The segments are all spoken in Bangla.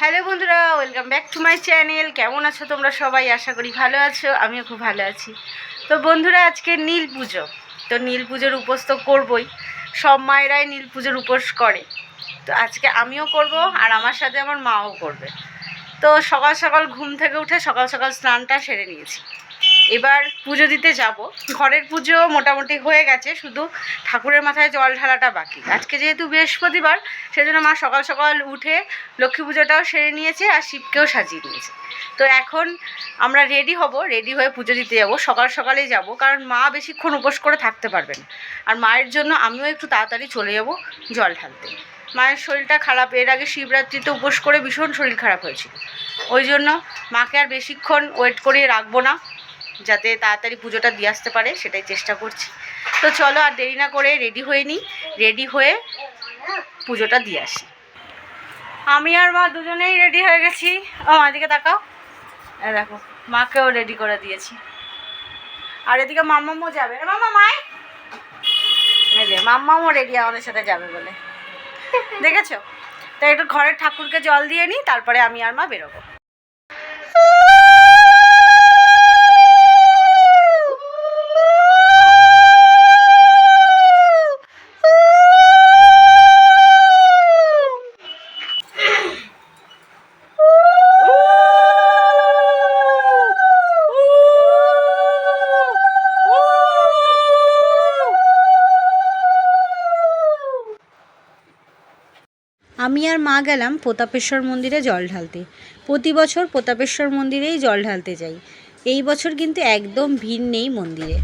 হ্যালো বন্ধুরা, welcome back to my channel. কেমন আছো তোমরা সবাই? আশা করি ভালো আছো, আমিও খুব ভালো আছি। তো বন্ধুরা, আজকে নীল পুজো। তো নীল পুজোর উপোস তো করবই। সব মায়েরাই নীল পুজোর উপোস করে। তো আজকে আমিও করব আর আমার সাথে আমার মাও করবে। তো সকাল সকাল ঘুম থেকে উঠে সকাল সকাল স্নানটা সেরে নিয়েছি। এবার পুজো দিতে যাব। ঘরের পুজো মোটামুটি হয়ে গেছে, শুধু ঠাকুরের মাথায় জল ঢালাটা বাকি। আজকে যেহেতু বৃহস্পতিবার, সেজন্য মা সকাল সকাল উঠে লক্ষ্মী পুজোটাও সেরে নিয়েছে আর শিবকেও সাজিয়ে নিয়েছে। তো এখন আমরা রেডি হব রেডি হয়ে পুজো দিতে যাব। সকাল সকালেই যাব, কারণ মা বেশিক্ষণ উপোস করে থাকতে পারবে না। আর মায়ের জন্য আমিও একটু তাড়াতাড়ি চলে যাব জল ঢালতে। মায়ের শরীরটা খারাপ, এর আগে শিবরাত্রিতে উপোস করে ভীষণ শরীর খারাপ হয়েছিল। ওই জন্য মাকে আর বেশিক্ষণ ওয়েট করিয়ে রাখব না। যাতে তাড়াতাড়ি পুজোটা দিয়ে আসতে পারে, সেটাই চেষ্টা করছি। তো চলো আর দেরি না করে রেডি হয়ে নিই, রেডি হয়ে পুজোটা দিয়ে আসি। আমি আর মা দুজনেই রেডি হয়ে গেছি। ও মাদিকে তাকাও। দেখো, মাকেও রেডি করে দিয়েছি। আর এদিকে মাম্মামও যাবে। মাম্মা, মাই! মাম্মামও রেডি, আমাদের সাথে যাবে বলে। দেখেছ? তাই একটু ঘরের ঠাকুরকে জল দিয়ে নিই, তারপরে আমি আর মা বেরোবো। আমি আর মা গেলাম প্রতাপেশ্বর মন্দিরে জল ঢালতে। প্রতি বছর প্রতাপেশ্বর মন্দিরেই জল ঢালতে যাই। এই বছর কিন্তু একদম ভিড় নেই মন্দিরে।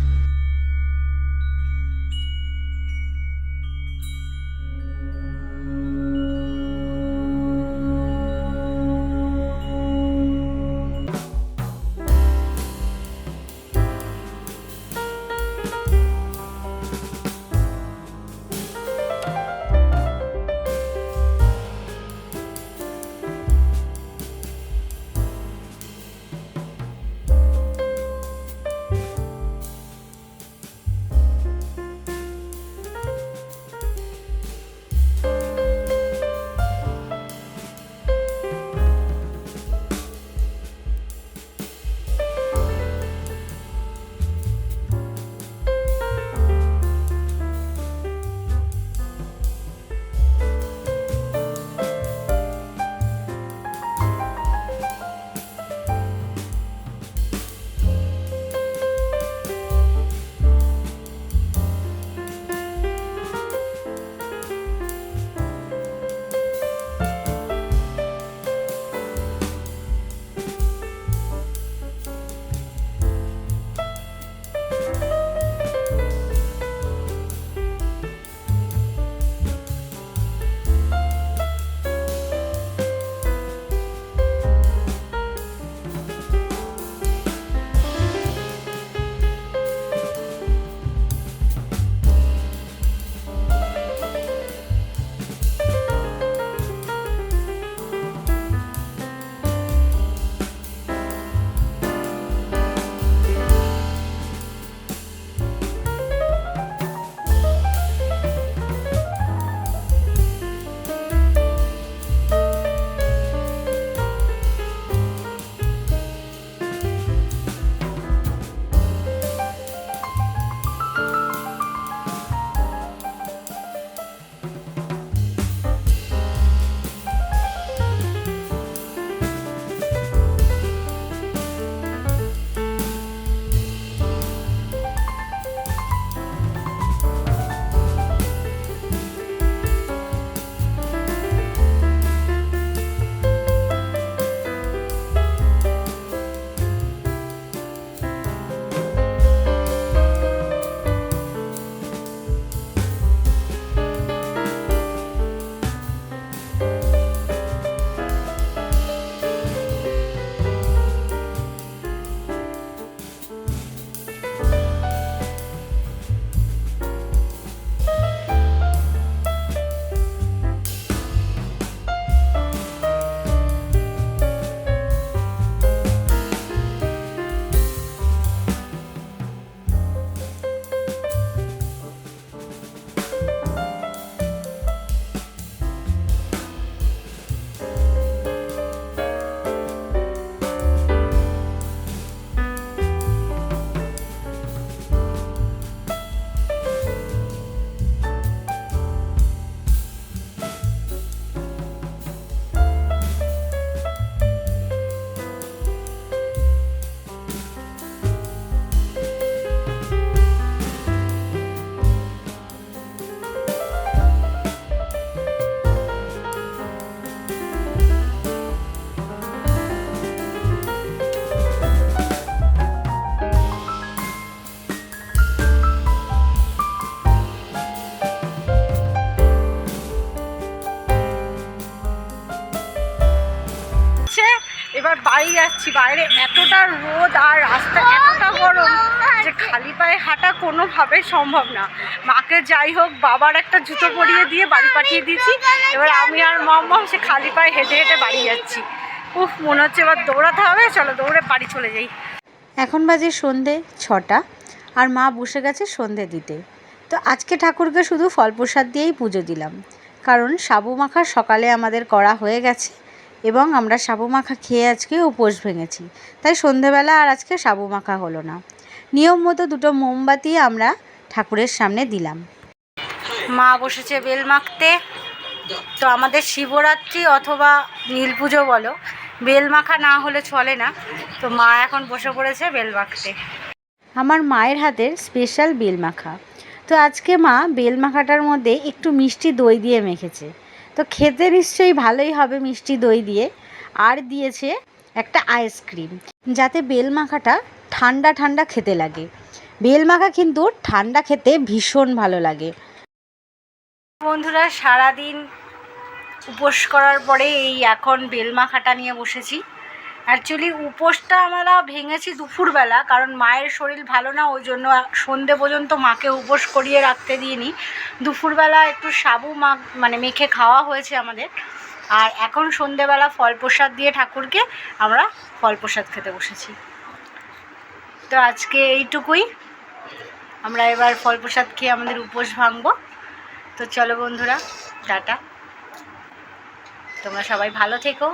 এবার বাড়ি যাচ্ছি, বাইরে এতটা রোদ আর রাস্তা এতটা গরম যে খালি পায়ে হাঁটা কোনোভাবে সম্ভব না। মাকে যাই হোক, বাবার একটা জুতো পরিয়ে দিয়ে বাড়ি পাঠিয়ে দিয়েছি। এবার আমি আর মাম্মাম সে খালি পায়ে হেঁটে হেঁটে বাড়ি যাচ্ছি। উফ, মনে হচ্ছে এবার দৌড়াতে হবে, চলো দৌড়ে বাড়ি চলে যাই। এখন বাজে সন্ধে ছটা, আর মা বসে গেছে সন্ধে দিতে। তো আজকে ঠাকুরকে শুধু ফল প্রসাদ দিয়েই পুজো দিলাম। কারণ সাবু মাখা সকালে আমাদের করা হয়ে গেছে। এবং আমরা সাবু মাখা খেয়ে আজকে উপোস ভেঙেছি। তাই সন্ধেবেলা আর আজকে সাবু মাখা হলো না। নিয়ম মতো দুটো মোমবাতি আমরা ঠাকুরের সামনে দিলাম। মা বসেছে বেল মাখতে। তো আমাদের শিবরাত্রি অথবা নীল পুজো বলো, বেল মাখা না হলে চলে না। তো মা এখন বসে পড়েছে বেল মাখতে। আমার মায়ের হাতের স্পেশাল বেল মাখা। তো আজকে মা বেল মাখাটার মধ্যে একটু মিষ্টি দই দিয়ে মেখেছে। তো খেতে নিশ্চয়ই ভালোই হবে মিষ্টি দই দিয়ে। আর দিয়েছে একটা আইসক্রিম, যাতে বেল মাখাটা ঠান্ডা ঠান্ডা খেতে লাগে। বেল মাখা কিন্তু ঠান্ডা খেতে ভীষণ ভালো লাগে। বন্ধুরা, সারাদিন উপোস করার পরে এই এখন বেল মাখাটা নিয়ে বসেছি। অ্যাকচুয়ালি উপোসটা আমরা ভেঙেছি দুপুরবেলা, কারণ মায়ের শরীর ভালো না, ওই জন্য সন্ধে পর্যন্ত মাকে উপোস করিয়ে রাখতে দিইনি। দুপুরবেলা একটু সাবু মা মানে মেখে খাওয়া হয়েছে আমাদের। আর এখন সন্ধেবেলা ফল প্রসাদ দিয়ে ঠাকুরকে আমরা ফল প্রসাদ খেতে বসেছি। তো আজকে এইটুকুই। আমরা এবার ফল প্রসাদ খেয়ে আমাদের উপোস ভাঙবো। তো চলো বন্ধুরা, টাটা। তোমরা সবাই ভালো থেকো।